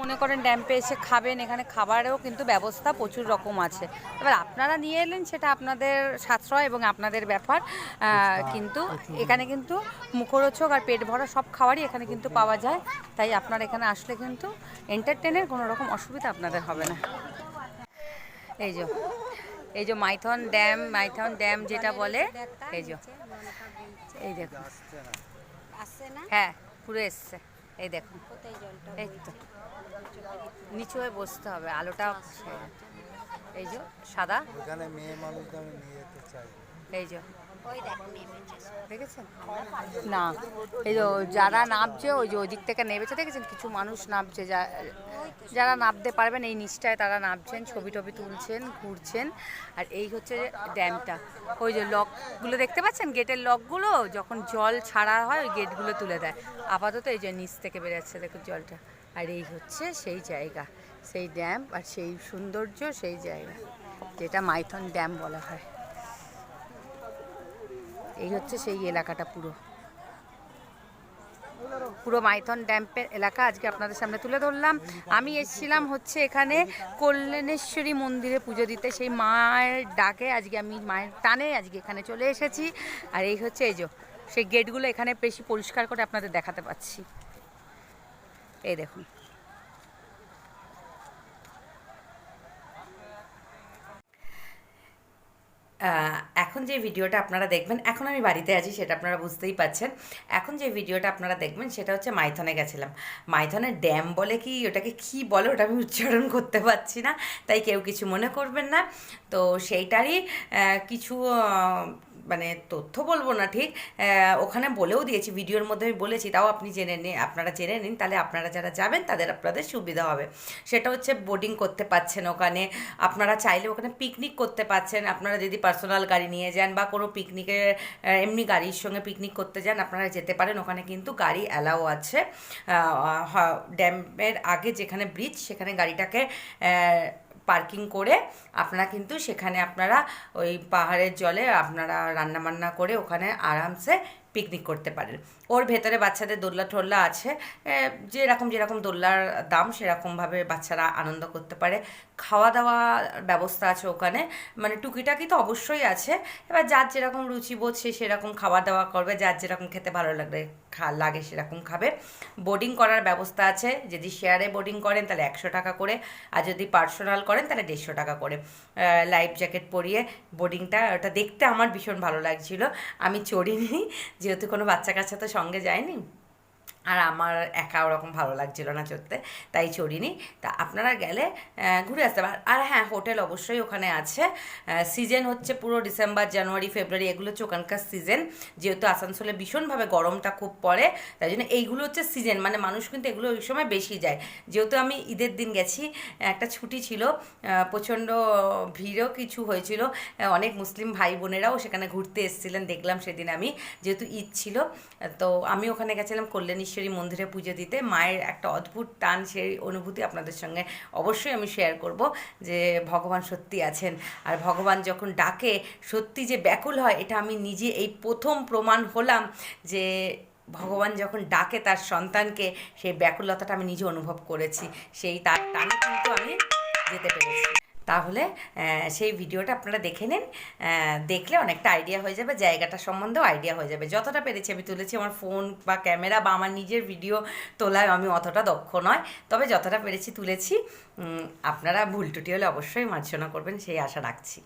মনে করেন ড্যাম্পে এসে খাবেন, এখানে খাবারেও কিন্তু ব্যবস্থা প্রচুর রকম আছে। এবার আপনারা নিয়ে এলেন, সেটা আপনাদের সাশ্রয় এবং আপনাদের ব্যাপার। কিন্তু এখানে কিন্তু মুখরোচক আর পেট ভরা সব খাবারই এখানে কিন্তু পাওয়া যায়। তাই আপনারা এখানে আসলে কিন্তু এন্টারটেনের কোনো রকম অসুবিধা আপনাদের হবে না। এই যে এই যে মাইথন ড্যাম মাইথন ড্যাম যেটা বলে, এই যে। এই দেখুন আসছে না। হ্যাঁ পুরো এসছে। এই দেখুন এই তো। নিচু হয়ে বসতে হবে আলোটা এই যে সাদা? এখানে মেয়ে মানুষকে আমি নিয়ে যেতে চাই। এই যে। ওই দেখ নেমেছে দেখেছেন? না। এই যে যারা নামছে ওই যে ওই দিক থেকে নেমেছে দেখেছেন? কিছু মানুষ নামছে যা যারা নামতে পারবেন, এই নিচটায় তারা নামছেন ছবি টবি তুলছেন, ঘুরছেন। আর এই হচ্ছে ড্যামটা। ওই যে লকগুলো দেখতে পাচ্ছেন? গেটের লকগুলো যখন জল ছাড়া হয়, ওই গেটগুলো তুলে দেয়। আপাতত এই যে নিচ থেকে বেরোচ্ছে দেখুন জলটা। আর এই হচ্ছে সেই জায়গা, সেই ড্যাম আর সেই সৌন্দর্য, সেই জায়গা, যেটা মাইথন ড্যাম বলা হয়। এই হচ্ছে সেই এলাকাটা পুরো। পুরো মাইথন ড্যাম্পের এলাকা আজকে আপনাদের সামনে তুলে ধরলাম। আমি এসেছিলাম হচ্ছে এখানে কল্যাণেশ্বরী মন্দিরে পুজো দিতে। সেই মায়ের ডাকে আজকে আমি, মায়ের টানে আজকে এখানে চলে এসেছি। আর এই হচ্ছে এই যে, সেই গেটগুলো এখানে বেশি পরিষ্কার করে আপনাদের দেখাতে পাচ্ছি। এই দেখুন। এখন যে ভিডিওটা আপনারা দেখবেন, এখন আমি বাড়িতে আছি, সেটা আপনারা বুঝতেই পাচ্ছেন। এখন যে ভিডিওটা আপনারা দেখবেন, সেটা হচ্ছে মাইথনে গেছিলাম। মাইথনে ড্যাম বলে কি, ওটাকে কি বলে, ওটা আমি উচ্চারণ করতে পারছি না, তাই কেউ কিছু মনে করবেন না। তো সেইটারই কিছু মানে তথ্য বলব না ঠিক? ওখানে বলেও দিয়েছি, ভিডিওর মধ্যে আমি বলেছি, তাও আপনি জেনে নিন, আপনারা জেনে নিন, তাহলে আপনারা যারা যাবেন তাদের আপনাদের সুবিধা হবে। সেটা হচ্ছে বোটিং করতে পাচ্ছেন ওখানে, আপনারা চাইলে ওখানে পিকনিক করতে পাচ্ছেন আপনারা যদি পার্সোনাল গাড়ি নিয়ে যান বা কোনো পিকনিকে এমনি গাড়ির সঙ্গে পিকনিক করতে যান, আপনারা যেতে পারেন, ওখানে কিন্তু গাড়ি অ্যালাও আছে। ড্যামের আগে যেখানে ব্রিজ সেখানে গাড়িটাকে পার্কিং করে আপনারা কিন্তু সেখানে আপনারা ওই পাহাড়ের জলে আপনারা রান্নাবান্না করে ওখানে আরামসে পিকনিক করতে পারেন। ওর ভেতরে বাচ্চাদের দোল্লা টোল্লা আছে যেরকম যেরকম দোল্লার দাম, সেরকমভাবে বাচ্চারা আনন্দ করতে পারে। খাওয়া দাওয়া ব্যবস্থা আছে ওখানে মানে টুকিটাকি তো অবশ্যই আছে। এবার যার যেরকম রুচিবোধ সে সেরকম খাওয়া দাওয়া করবে, যার যেরকম খেতে ভালো লাগবে খা, লাগে সেরকম খাবে। বোর্ডিং করার ব্যবস্থা আছে, যদি শেয়ারে বোর্ডিং করেন, তাহলে একশো টাকা করে, আর যদি পার্সোনাল করেন, তাহলে দেড়শো টাকা করে। লাইফ জ্যাকেট পরিয়ে বোর্ডিংটা ওটা দেখতে আমার ভীষণ ভালো লাগছিল। আমি চড়িনি যেহেতু কোনো বাচ্চা কাচ্চা তো সঙ্গে যায়নি? আর আমার একা ওরকম ভালো লাগছিল না চড়তে, তাই চড়িনি। তা আপনারা গেলে ঘুরে আসতে পারেন আর হ্যাঁ হোটেল অবশ্যই ওখানে আছে। সিজন হচ্ছে পুরো ডিসেম্বর জানুয়ারি ফেব্রুয়ারি এগুলো হচ্ছে ওখানকার সিজন যেহেতু আসানসোলে ভীষণভাবে গরমটা খুব পড়ে, তাই জন্য এইগুলো হচ্ছে সিজন মানে মানুষ কিন্তু এগুলো ওই সময় বেশি যায়। যেহেতু আমি ঈদের দিন গেছি, একটা ছুটি ছিল প্রচণ্ড ভিড়ও কিছু হয়েছিল। অনেক মুসলিম ভাই বোনেরাও সেখানে ঘুরতে এসেছিলেন, দেখলাম সেদিন আমি, যেহেতু ঈদ ছিল। তো আমি ওখানে গেছিলাম কল্যাণেশ্বরী মন্দিরে পুজো দিতে মায়ের একটা অদ্ভুত টান, সেই অনুভূতি আপনাদের সঙ্গে অবশ্যই আমি শেয়ার করব যে ভগবান সত্যি আছেন। আর ভগবান যখন ডাকে, সত্যি যে ব্যাকুল হয়, এটা আমি নিজে এই প্রথম প্রমাণ হলাম যে ভগবান যখন ডাকে তার সন্তানকে, সেই ব্যাকুলতাটা আমি নিজে অনুভব করেছি। সেই তার টানে কিন্তু আমি যেতে পেরেছি। তাহলে সেই ভিডিওটা আপনারা দেখে নিন। দেখলে অনেকটা আইডিয়া হয়ে যাবে, জায়গাটা সম্বন্ধেও আইডিয়া হয়ে যাবে। যতটা পেরেছি আমি তুলেছি, আমার ফোন বা ক্যামেরা বা আমার নিজের ভিডিও তোলায় আমি অতটা দক্ষ নয়। তবে যতটা পেরেছি তুলেছি। আপনারা ভুল টুটি হলে অবশ্যই মার্জনা করবেন, সেই আশা রাখছি।